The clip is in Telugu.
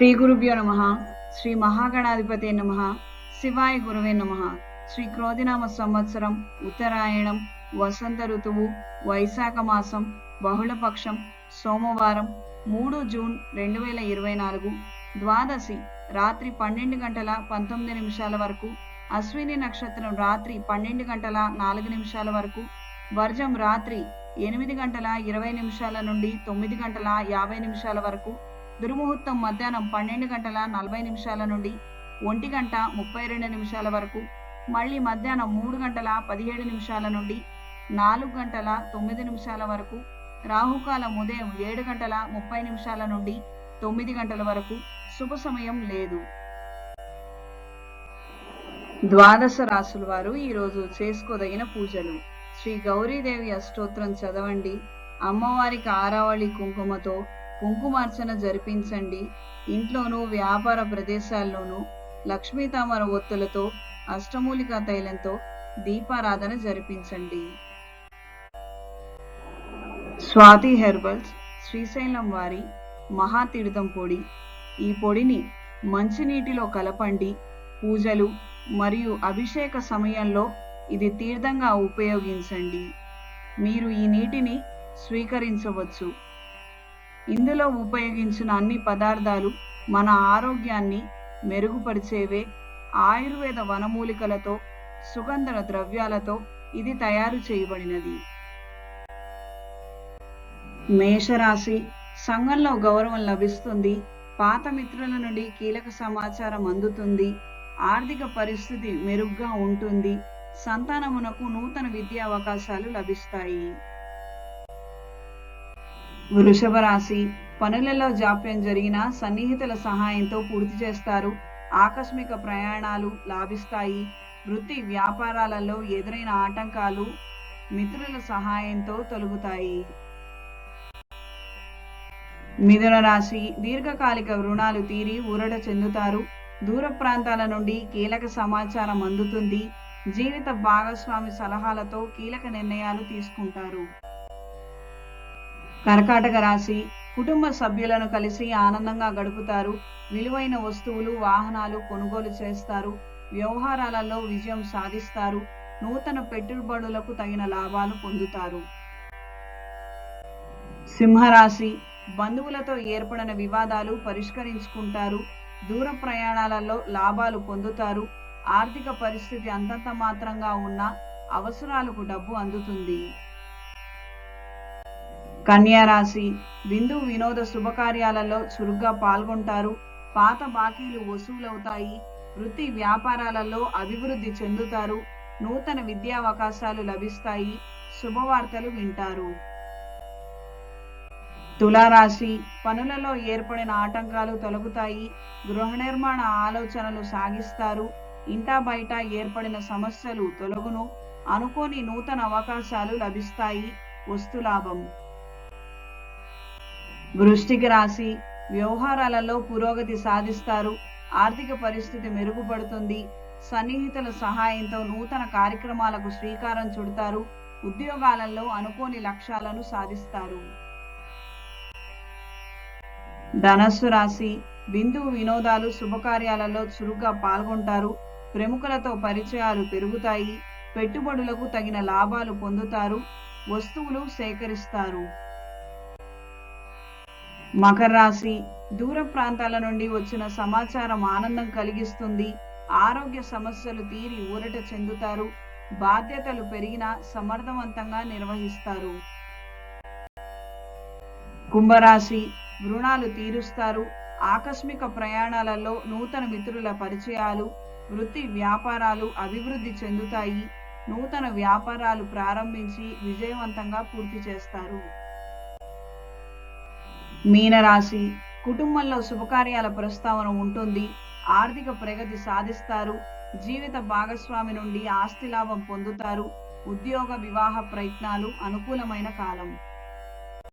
శ్రీ గురుభ్యో నమ శ్రీ మహాగణాధిపతి నమ శివాయ గురువే నమ. శ్రీ క్రోధినామ సంవత్సరం ఉత్తరాయణం వసంత ఋతువు వైశాఖ మాసం బహుళపక్షం సోమవారం మూడు జూన్ రెండు వేల ఇరవై నాలుగు ద్వాదశి రాత్రి పన్నెండు గంటల పంతొమ్మిది నిమిషాల వరకు అశ్విని నక్షత్రం రాత్రి పన్నెండు గంటల నాలుగు నిమిషాల వరకు వర్జం రాత్రి ఎనిమిది గంటల ఇరవై నిమిషాల నుండి తొమ్మిది గంటల యాభై నిమిషాల వరకు దుర్ముహూర్తం మధ్యాహ్నం పన్నెండు గంటల నలభై నిమిషాల నుండి ఒంటి గంట ముప్పై రెండు నిమిషాల వరకు మళ్ళీ మధ్యాహ్నం మూడు గంటల పదిహేడు నిమిషాల నుండి నాలుగు గంటల తొమ్మిది నిమిషాల వరకు రాహుకాలం ఉదయం ఏడు గంటల ముప్పై నిమిషాల నుండి తొమ్మిది గంటల వరకు శుభ సమయం లేదు. ద్వాదశ రాసుల వారు ఈరోజు చేసుకోదగిన పూజలు. శ్రీ గౌరీదేవి అష్టోత్రం చదవండి. అమ్మవారికి ఆరావళి కుంకుమతో కుంకుమార్చన జరిపించండి. ఇంట్లోనూ వ్యాపార ప్రదేశాల్లోనూ లక్ష్మీ తామర ఒత్తులతో అష్టమూలికా తైలంతో దీపారాధన జరిపించండి. స్వాతి హెర్బల్స్ శ్రీశైలం వారి మహాతీర్థం పొడి. ఈ పొడిని మంచినీటిలో కలపండి. పూజలు మరియు అభిషేక సమయంలో ఇది తీర్థంగా ఉపయోగించండి. మీరు ఈ నీటిని స్వీకరించవచ్చు. ఇందులో ఉపయోగించిన అన్ని పదార్థాలు మన ఆరోగ్యాన్ని మెరుగుపరిచేవే. ఆయుర్వేద వనమూలికలతో సుగంధ ద్రవ్యాలతో ఇది తయారు చేయబడినది. మేషరాశి సంఘంలో గౌరవం లభిస్తుంది. పాత మిత్రుల నుండి కీలక సమాచారం అందుతుంది. ఆర్థిక పరిస్థితి మెరుగ్గా ఉంటుంది. సంతానమునకు నూతన విద్యా అవకాశాలు లభిస్తాయి. వృషభ రాశి పనులలో జాప్యం జరిగిన సన్నిహితుల సహాయంతో పూర్తి చేస్తారు. ఆకస్మిక ప్రయాణాలు లాభిస్తాయి. వృత్తి వ్యాపారాలలో ఎదురైన ఆటంకాలు మిత్రుల సహాయంతో తొలుగుతాయి. మిథున రాశి దీర్ఘకాలిక రుణాలు తీరి ఊరట చెందుతారు. దూర ప్రాంతాల నుండి కీలక సమాచారం అందుతుంది. జీవిత భాగస్వామి సలహాలతో కీలక నిర్ణయాలు తీసుకుంటారు. కర్కాటక రాశి కుటుంబ సభ్యులను కలిసి ఆనందంగా గడుపుతారు. విలువైన వస్తువులు వాహనాలు కొనుగోలు చేస్తారు. వ్యవహారాలలో విజయం సాధిస్తారు. నూతన పెట్టుబడులకు తగిన లాభాలు పొందుతారు. సింహరాశి బంధువులతో ఏర్పడిన వివాదాలు పరిష్కరించుకుంటారు. దూర ప్రయాణాలలో లాభాలు పొందుతారు. ఆర్థిక పరిస్థితి అంతంత మాత్రంగా ఉన్న అవసరాలకు డబ్బు అందుతుంది. కన్యారాశి విందు వినోద శుభకార్యాలలో చురుగ్గా పాల్గొంటారు. పాత బాకీలు వసూలవుతాయి. వృత్తి వ్యాపారాలలో అభివృద్ధి చెందుతారు. నూతన విద్యా అవకాశాలు లభిస్తాయి. శుభవార్తలు వింటారు. తులారాశి పనులలో ఏర్పడిన ఆటంకాలు తొలగుతాయి. గృహ నిర్మాణ ఆలోచనలు సాగిస్తారు. ఇంటా బయట ఏర్పడిన సమస్యలు తొలగును. అనుకోని నూతన అవకాశాలు లభిస్తాయి. వస్తులాభం వృష్టికి రాశి వ్యవహారాలలో పురోగతి సాధిస్తారు. ఆర్థిక పరిస్థితి మెరుగుపడుతుంది. సన్నిహితుల సహాయంతో నూతన కార్యక్రమాలకు శ్రీకారం చుడతారు. ఉద్యోగాలలో అనుకోని లక్ష్యాలను సాధిస్తారు. ధనస్సు రాశి బిందు వినోదాలు శుభకార్యాలలో చురుగ్గా పాల్గొంటారు. ప్రముఖులతో పరిచయాలు పెరుగుతాయి. పెట్టుబడులకు తగిన లాభాలు పొందుతారు. వస్తువులు సేకరిస్తారు. మకర రాశి దూర ప్రాంతాల నుండి వచ్చిన సమాచారం ఆనందం కలిగిస్తుంది. ఆరోగ్య సమస్యలు తీరి ఊరట చెందుతారు. బాధ్యతలు పెరిగినా సమర్థవంతంగా నిర్వహిస్తారు. కుంభరాశి రుణాలు తీరుస్తారు. ఆకస్మిక ప్రయాణాలలో నూతన మిత్రుల పరిచయాలు వృత్తి వ్యాపారాలు అభివృద్ధి చెందుతాయి. నూతన వ్యాపారాలు ప్రారంభించి విజయవంతంగా పూర్తి చేస్తారు. మీనరాశి కుటుంబంలో శుభకార్యాల ప్రస్తావన ఉంటుంది. ఆర్థిక ప్రగతి సాధిస్తారు. జీవిత భాగస్వామి నుండి ఆస్తి లాభం పొందుతారు. ఉద్యోగ వివాహ ప్రయత్నాలు అనుకూలమైన కాలం.